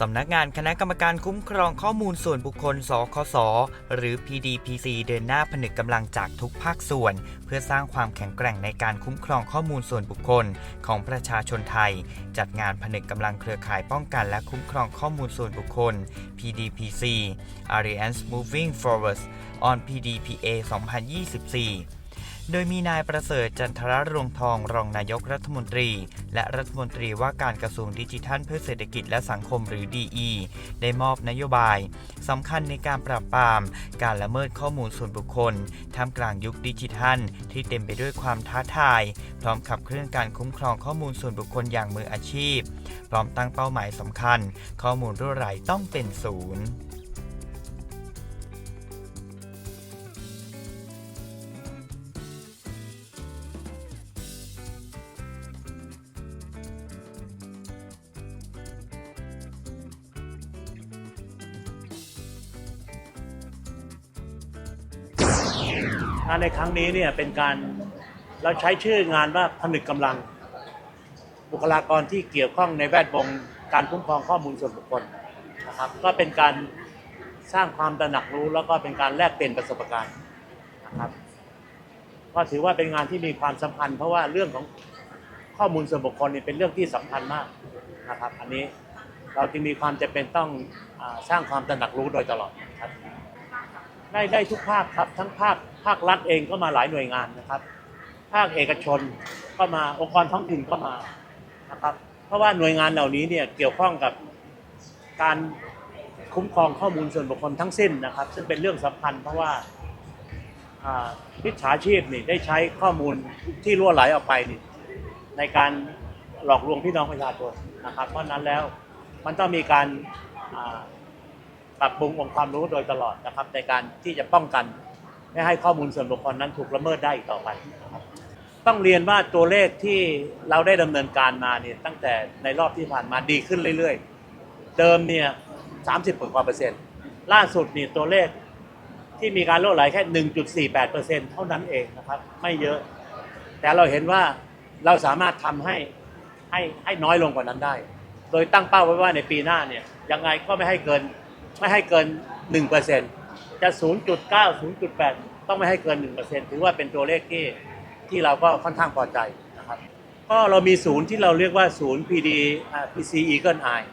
สำนักงานคณะกรรมการคุ้มครองข้อมูลส่วนบุคคล สคส หรือ PDPC เดินหน้าผนึกกำลังจากทุกภาคส่วน เพื่อสร้างความแข็งแกร่งในการคุ้มครองข้อมูลส่วนบุคคลของประชาชนไทย จัดงานผนึกกำลังเครือข่ายป้องกันและคุ้มครองข้อมูลส่วนบุคคล PDPC Alliance Moving Forward on PDPA 2024 โดยมีนายประเสริฐจันทรรวงทองรองนายกรัฐมนตรี และรัฐมนตรีว่าการกระทรวงดิจิทัลเพื่อเศรษฐกิจและสังคมหรือ DE ได้มอบนโยบายสำคัญในการปราบปราม การละเมิดข้อมูลส่วนบุคคลท่ามกลางยุคดิจิทัล ที่เต็มไปด้วยความท้าทาย พร้อมขับเคลื่อนการคุ้มครองข้อมูลส่วนบุคคลอย่างมืออาชีพ พร้อมตั้งเป้าหมายสำคัญ ข้อมูลรั่วไหลต้องเป็นศูนย์าในครั้งนี้เนี่ยเป็นการเราใช้ชื่องานว่าผนึกกำลัง บุคลากรที่เกี่ยวข้องในแวดวงการคุ้มครองข้อมูลส่วนบุคคลนะครับ ก็เป็นการสร้างความตระหนักรู้แล้วก็เป็นการแลกเปลี่ยนประสบการณ์นะครับ ก็ถือว่าเป็นงานที่มีความสำคัญ เพราะว่าเรื่องของข้อมูลส่วนบุคคลเนี่ยเป็นเรื่องที่สำคัญมากนะครับ อันนี้เราจึงมีความจำเป็นต้องอสร้างความตระหนักรู้โดยตลอดครับ ได้ได้ทุกภาคครับ ทั้งภาคภาครัฐเองก็มาหลายหน่วยงานนะครับ ภาคเอกชนก็มาองค์กรท้องถิ่นก็มานะครับ เพราะว่าหน่วยงานเหล่านี้เนี่ยเกี่ยวข้องกับการคุ้มครองข้อมูลส่วนบุคคลทั้งสิ้นนะครับ ซึ่งเป็นเรื่องสำคัญเพราะว่าอ่ามิจฉาชีพนี่ได้ใช้ข้อมูลที่รั่วไหลออกไปนี่ในการหลอกลวงพี่น้องประชาชนนะครับ เพราะนั้นแล้วมันต้องมีการ ปรับปรุงองค์ความรู้โดยตลอดนะครับ ในการที่จะป้องกันไม่ให้ข้อมูลส่วนบุคคลนั้นถูกละเมิดได้อีกต่อไป ต้องเรียนว่าตัวเลขที่เราได้ดำเนินการมาเนี่ยตั้งแต่ในรอบที่ผ่านมาดีขึ้นเรื่อยๆ เดิมเนี่ย30กว่าเปอร์เซ็นต์ล่าสุดนี่ตัวเลขที่มีการล่วไหลแค่1.48เปอร์เซ็นต์เท่านั้นเองนะครับ ไม่เยอะ แต่เราเห็นว่าเราสามารถทำให้ให้ให้น้อยลงกว่านั้นได้ โดยตั้งเป้าไว้ว่าในปีหน้าเนี่ยยังไงก็ไม่ให้เกิน ไม่ให้เกิน 1%จะ 0.9 0.8 ต้องไม่ให้เกิน 1%ถือว่าเป็นตัวเลขที่ที่เราก็ค่อนข้างพอใจนะครับ ก็เรามีศูนย์ที่เราเรียกว่าศูนย์ PD PC Eagle Eye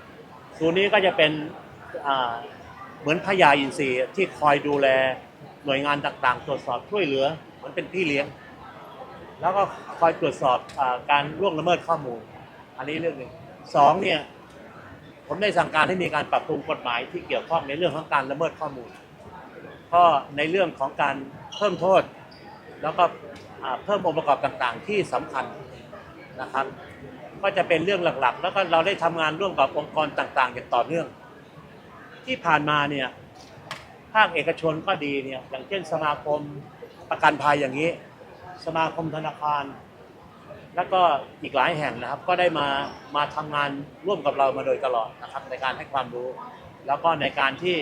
ศูนย์นี้ก็จะเป็นเหมือนพญาอินทรีย์ที่คอยดูแลหน่วยงานต่างๆ ตรวจสอบช่วยเหลือเหมือนเป็นพี่เลี้ยง แล้วก็คอยตรวจสอบอการล่วงละเมิดข้อมูล อันนี้เรื่องหนึ่งสองเนี่ย ผมได้สั่งการให้มีการปรับปรุงกฎหมายที่เกี่ยวข้องในเรื่องของการละเมิดข้อมูล ก็ในเรื่องของการเพิ่มโทษ แล้วก็เพิ่มองค์ประกอบต่างๆ ที่สำคัญนะครับ ก็จะเป็นเรื่องหลักๆ แล้วก็เราได้ทำงานร่วมกับองค์กรต่างๆ อย่างต่อเนื่อง ที่ผ่านมาเนี่ยภาคเอกชนก็ดีเนี่ยอย่างเช่นสมาคมประกันภัยอย่างนี้ สมาคมธนาคาร แล้วก็อีกหลายแห่งนะครับ ก็ได้มามาทำงานร่วมกับเรามาโดยตลอดนะครับในการให้ความรู้ แล้วก็ในการที่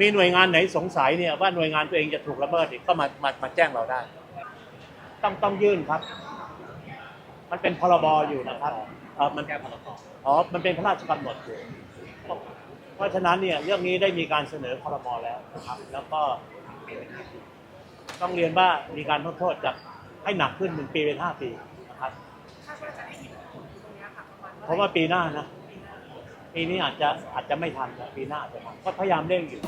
มีหน่วยงานไหนสงสัยเนี่ยว่าหน่วยงานตัวเองจะถูกละเมิดอีกก็มามามาแจ้งเราได้ ต้องต้องยื่นครับ มันเป็นพรบอยู่นะครับเออมันแก้พรบอ๋อมันเป็นพระราชกำหนดอยู่เพราะฉะนั้นเนี่ยเรื่องนี้ได้มีการเสนอพรบแล้วนะครับ แล้วก็ต้องเรียนว่ามีการลดโทษจากให้หนักขึ้นหนึ่งปีเป็นห้าปีนะครับ เพราะว่าปีหน้านะปีนี้อาจจะอาจจะไม่ทันนะปีหน้าอาจจะทันก็พยายามเร่งอยู่